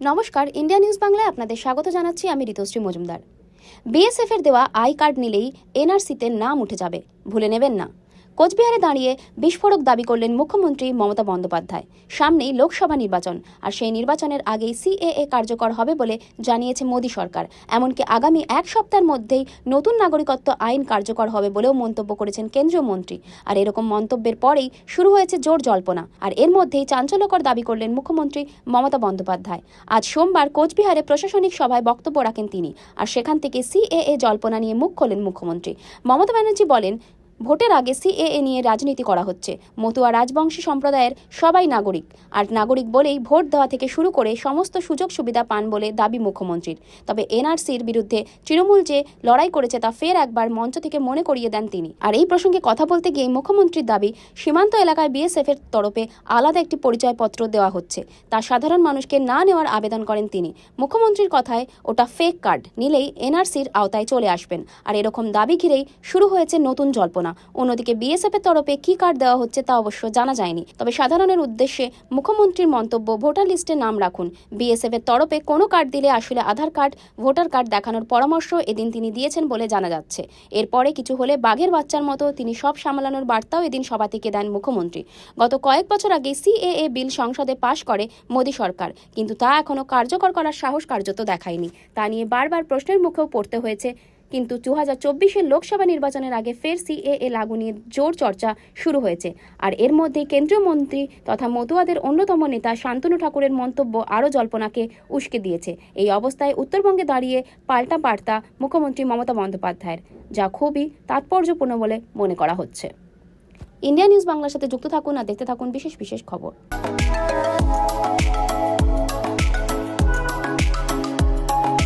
নমস্কার, India news বাংলায় আপনাদের স্বাগত জানাচ্ছি আমি ঋতুশ্রী মজুমদার। বিএসএফ এর দেওয়া আই কার্ড নিলেই এনআরসিতে নাম উঠে যাবে, ভুলে নেবেন না। কোচবিহারে দাঁড়িয়ে বিস্ফোরক দাবি করলেন মুখ্যমন্ত্রী মমতা বন্দ্যোপাধ্যায়। সামনেই লোকসভা নির্বাচন, আর সেই নির্বাচনের আগেই সিএএ কার্যকর হবে বলে জানিয়েছে মোদী সরকার। এমনকি আগামী এক সপ্তাহের মধ্যেই নতুন নাগরিকত্ব আইন কার্যকর হবে বলেও মন্তব্য করেছেন কেন্দ্রীয় মন্ত্রী। আর এরকম মন্তব্যের পরেই শুরু হয়েছে জোর জল্পনা। আর এর মধ্যেই চাঞ্চল্যকর দাবি করলেন মুখ্যমন্ত্রী মমতা বন্দ্যোপাধ্যায়। আজ সোমবার কোচবিহারে প্রশাসনিক সভায় বক্তব্য রাখেন তিনি। আর সেখান থেকে সিএএ জল্পনা নিয়ে মুখ খোলেন মুখ্যমন্ত্রী। মমতা ব্যানার্জি বলেন ভোটের আগে সিএএ নিয়ে রাজনীতি করা হচ্ছে। মতুয়া রাজবংশী সম্প্রদায়ের সবাই নাগরিক। আর নাগরিক বলেই ভোট দেওয়া থেকে শুরু করে সমস্ত সুযোগ সুবিধা পান বলে দাবি মুখ্যমন্ত্রীর। তবে এনআরসির বিরুদ্ধে তৃণমূল যে লড়াই করেছে তা ফের একবার মঞ্চ থেকে মনে করিয়ে দেন তিনি। আর এই প্রসঙ্গে কথা বলতে গিয়ে মুখ্যমন্ত্রীর দাবি, সীমান্ত এলাকায় বিএসএফ এর তরফে আলাদা একটি পরিচয়পত্র দেওয়া হচ্ছে। তা সাধারণ মানুষকে না নেওয়ার আবেদন করেন তিনি। মুখ্যমন্ত্রীর কথায় ওটা ফেক কার্ড নিলেই এনআরসির আওতায় চলে আসবেন। আর এরকম দাবি ঘিরেই শুরু হয়েছে নতুন জল্পনা। অন্যদিকে বিএসএফ এর তরফে কি কার্ড দেওয়া হচ্ছে তা অবশ্য জানা যায়নি। তবে সাধারণের উদ্দেশ্যে মুখ্যমন্ত্রীর মন্তব্য, ভোটার লিস্টে নাম রাখুন। বিএসএফ এর তরফে কোনো কার্ড দিলে আসলে আধার কার্ড, ভোটার কার্ড দেখানোর পরামর্শ এদিন তিনি দিয়েছেন বলে জানা যাচ্ছে। এরপরে কিছু হলে বাঘের বাচ্চার মতো তিনি সব সামলানোর বার্তাও এদিন সভা থেকে দেন মুখ্যমন্ত্রী। গত কয়েক বছর আগে সিএএ বিল সংসদে পাশ করে মোদী সরকার, কিন্তু তা এখনও কার্যকর করার সাহস কার্যত দেখায়নি। তা নিয়ে বারবার প্রশ্নের মুখেও পড়তে হয়েছে কিন্তু দু হাজার চব্বিশের লোকসভা নির্বাচনের আগে ফের সিএএ লাগু নিয়ে জোর চর্চা শুরু হয়েছে। আর এর মধ্যে কেন্দ্রীয় মন্ত্রী তথা মতুয়াদের অন্যতম নেতা শান্তনু ঠাকুরের মন্তব্য আরও জল্পনাকে উস্কে দিয়েছে। এই অবস্থায় উত্তরবঙ্গে দাঁড়িয়ে পাল্টা বার্তা মুখ্যমন্ত্রী মমতা বন্দ্যোপাধ্যায়ের, যা খুবই তাৎপর্যপূর্ণ বলে মনে করা হচ্ছে। ইন্ডিয়া নিউজ বাংলার সাথে যুক্ত থাকুন আর দেখতে থাকুন বিশেষ বিশেষ খবর।